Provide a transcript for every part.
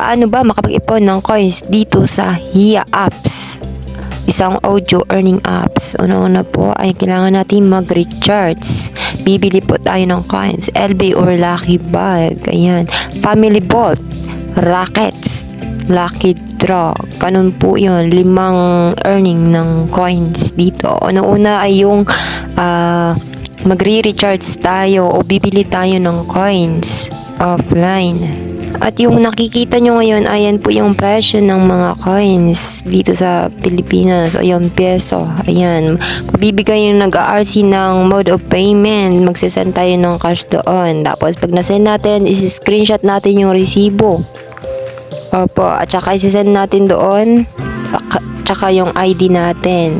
paano ba makapag-ipon ng coins dito sa Hia Apps? Isang audio earning apps. Una-una po ay kailangan natin mag-recharge. Bibili po tayo ng coins. LB or Lucky Bag. Ayan. Family Vault. Rockets. Lucky Draw. Ganun po yun. Limang earning ng coins dito. Una-una ay yung ah, magre-recharge tayo o bibili tayo ng coins offline. At yung nakikita nyo ngayon, ayan po yung presyo ng mga coins dito sa Pilipinas. Ayan, peso. Ayan. Bibigay yung nag-RC ng mode of payment. Magsasend tayo ng cash doon. Tapos pag nasend natin, isi-screenshot natin yung resibo. Opo. At saka isi-send natin doon. Ak- Tsaka yung ID natin.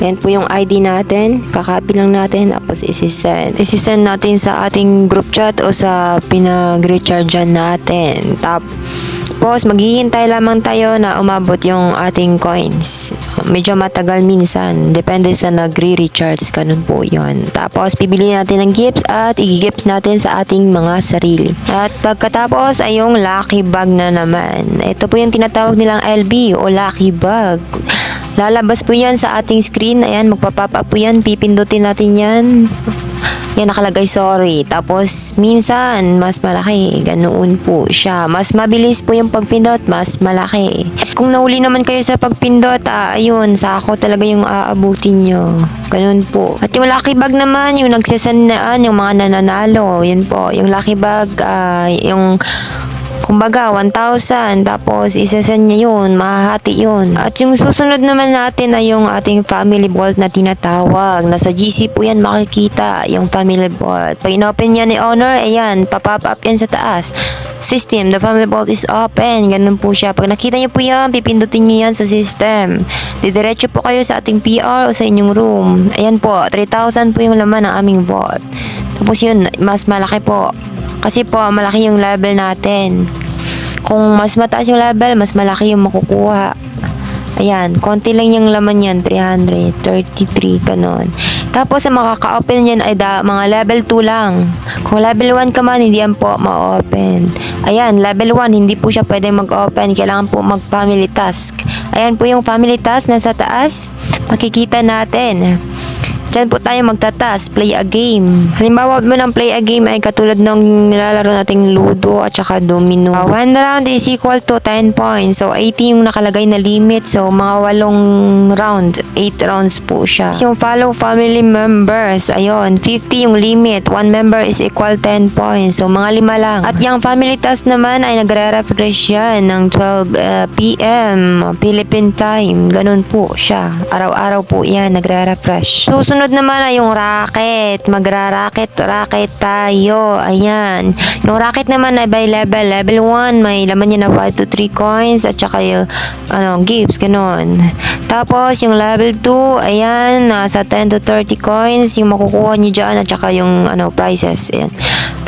Yan po yung ID natin. Kakopy lang natin. Tapos isi-send. Isi-send natin sa ating group chat o sa pinag-rechargean natin. Tapos maghihintay lamang tayo na umabot yung ating coins. Medyo matagal minsan. Depende sa nagre-recharge. Ganun po yon. Tapos pipili natin ng gifts at i-gifts natin sa ating mga sarili. At pagkatapos ay yung lucky bag na naman. Ito po yung tinatawag nilang LB o lucky bag. Lalabas po yan sa ating screen. Ayan, magpa-pop up po yan. Pipindutin natin yan. Yan nakalagay sorry. Tapos minsan mas malaki. Ganoon po siya. Mas mabilis po yung pagpindot. Mas malaki. At kung nahuli naman kayo sa pagpindot, ah, ayun, sako talaga yung aabutin nyo. Ganun po. At yung lucky bag naman, yung nagsasandaan, yung mga nananalo. Yun po. Yung lucky bag, ah, yung Kumbaga, 1,000. Tapos, isasend niya yun. Mahahati yun. At yung susunod naman natin ay yung ating family vault na tinatawag. Nasa GC po yan makikita yung family vault. Pag inopen niya ni owner, ayan, papop up yan sa taas. System, the family vault is open. Ganun po siya. Pag nakita niyo po yan, pipindutin niyo yan sa system. Didiretso po kayo sa ating PR o sa inyong room. Ayan po, 3,000 po yung laman ng aming vault. Tapos yun, mas malaki po. Kasi po, malaki yung level natin. Kung mas mataas yung level, mas malaki yung makukuha. Ayan, konti lang yung laman yan, 333, ganon. Tapos, ang makaka-open yan ay da, mga level 2 lang. Kung level 1 ka man, hindi yan po ma-open. Ayan, level 1, hindi po siya pwedeng mag-open. Kailangan po mag-family task. Ayan po yung family task nasa taas. Makikita natin. Diyan po tayo magtatas, play a game. Halimbawa mo ng play a game ay katulad ng nilalaro nating Ludo at saka Domino. Uh, one round is equal to 10 points. So, 80 yung nakalagay na limit. So, mga walong round. 8 rounds po siya. Yung follow family members, ayun, 50 yung limit. One member is equal 10 points. So, mga lima lang. At yung family task naman ay nagre-refresh yan ng 12 uh, p.m. Philippine time. Ganun po siya. Araw-araw po yan, nagre-refresh. Susunod naman ay yung racket. Magra-racket, racket tayo. Ayan. Yung racket naman ay by level. Level 1, may laman niya na 5 to 3 coins at saka yung ano, gifts, ganun. Tapos, yung level 2, ayan, nasa 10 to 30 coins, yung makukuha niyo dyan at saka yung ano, prizes. Ayan.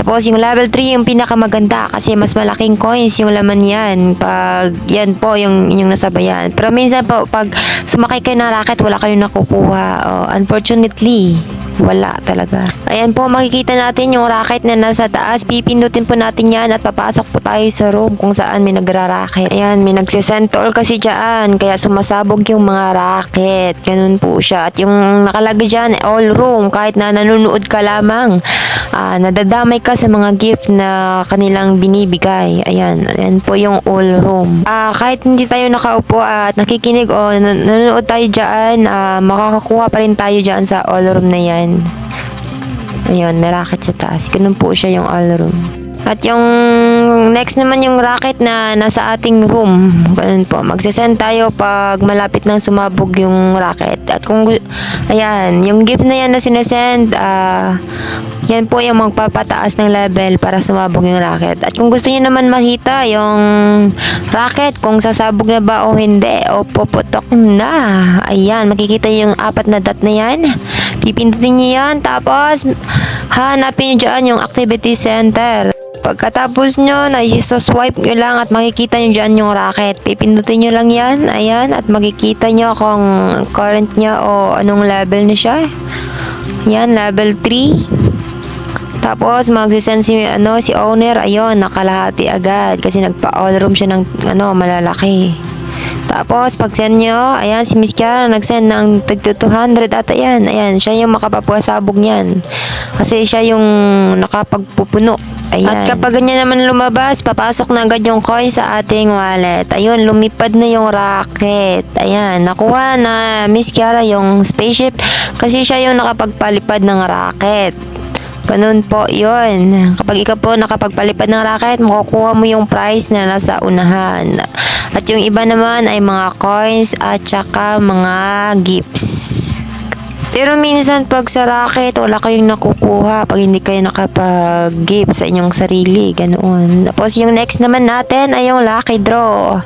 Tapos yung level 3 yung pinakamaganda kasi mas malaking coins yung laman yan pag yan po yung yung nasabayan. Pero minsan po pag sumakay kayo ng racket wala kayong nakukuha. Oh, unfortunately, wala talaga. Ayan po, makikita natin yung racket na nasa taas. Pipindutin po natin yan at papasok po tayo sa room kung saan may nagra-racket. Ayan, may nagsisentol kasi dyan. Kaya sumasabog yung mga racket. Ganun po siya. At yung nakalagay dyan, all room. Kahit na nanonood ka lamang, ah, nadadamay ka sa mga gift na kanilang binibigay. Ayan, ayan po yung all room. Ah, kahit hindi tayo nakaupo at nakikinig o nan- nanonood tayo dyan, ah, makakakuha pa rin tayo dyan sa all room na yan. Ayun, may racket sa taas. Ganun po siya yung all room. At yung next naman yung racket na nasa ating room. Ganun po. Magsasend tayo pag malapit nang sumabog yung racket. At kung, ayan, yung gift na yan na sinesend, ah, yan po yung magpapataas ng level para sumabog yung racket. At kung gusto niyo naman makita yung racket, kung sasabog na ba o hindi, o puputok na. Ayan, makikita yung apat na dot na yan. Pipindutin niyo yan, tapos hanapin niyo dyan yung activity center. Pagkatapos nyo, swipe nyo lang at makikita nyo dyan yung racket. Pipindutin nyo lang yan, ayan, at makikita nyo kung current niya o anong level na siya. Yan, level 3. Tapos magsisend si ano si owner ayun nakalahati agad kasi nagpa-all room siya ng ano malalaki. Tapos pag send nyo, ayan si Miss Kiara nag-send ng tag 200 at ayan, ayan siya yung makapapasabog niyan. Kasi siya yung nakapagpupuno. Ayan. At kapag ganyan naman lumabas, papasok na agad yung coin sa ating wallet. Ayun, lumipad na yung racket. Ayan, nakuha na Miss Kiara yung spaceship kasi siya yung nakapagpalipad ng racket. Ganun po yun. Kapag ikaw po nakapagpalipad ng racket, makukuha mo yung prize na nasa unahan. At yung iba naman ay mga coins at saka mga gifts. Pero minsan pag sa racket, wala kayong nakukuha pag hindi kayo nakapag-gift sa inyong sarili. Ganoon. Tapos yung next naman natin ay yung lucky draw.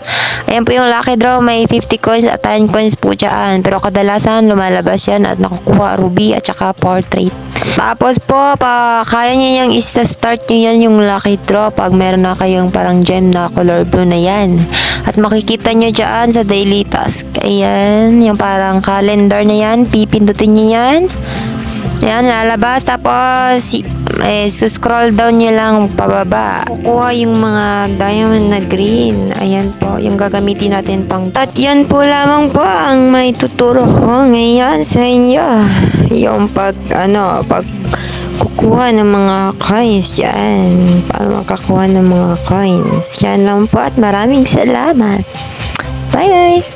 Ayan po yung lucky draw. May 50 coins at 10 coins po dyan. Pero kadalasan lumalabas yan at nakukuha ruby at saka portrait. Tapos po, pa, kaya nyo yung isa-start nyo yan yung lucky draw pag meron na kayong parang gem na color blue na yan. At makikita nyo dyan sa daily task. Ayan, yung parang calendar na yan. Pipindutin nyo yan. Ayan, lalabas. Tapos, eh, scroll down nyo lang pababa. Kukuha yung mga diamond na green. Ayan po, yung gagamitin natin pang... At yan po lamang po ang may tuturo ko ngayon sa inyo. Yung pag, ano, pag kukuha ng mga coins dyan. Para makakuha ng mga coins. Yan lang po at maraming salamat. Bye-bye!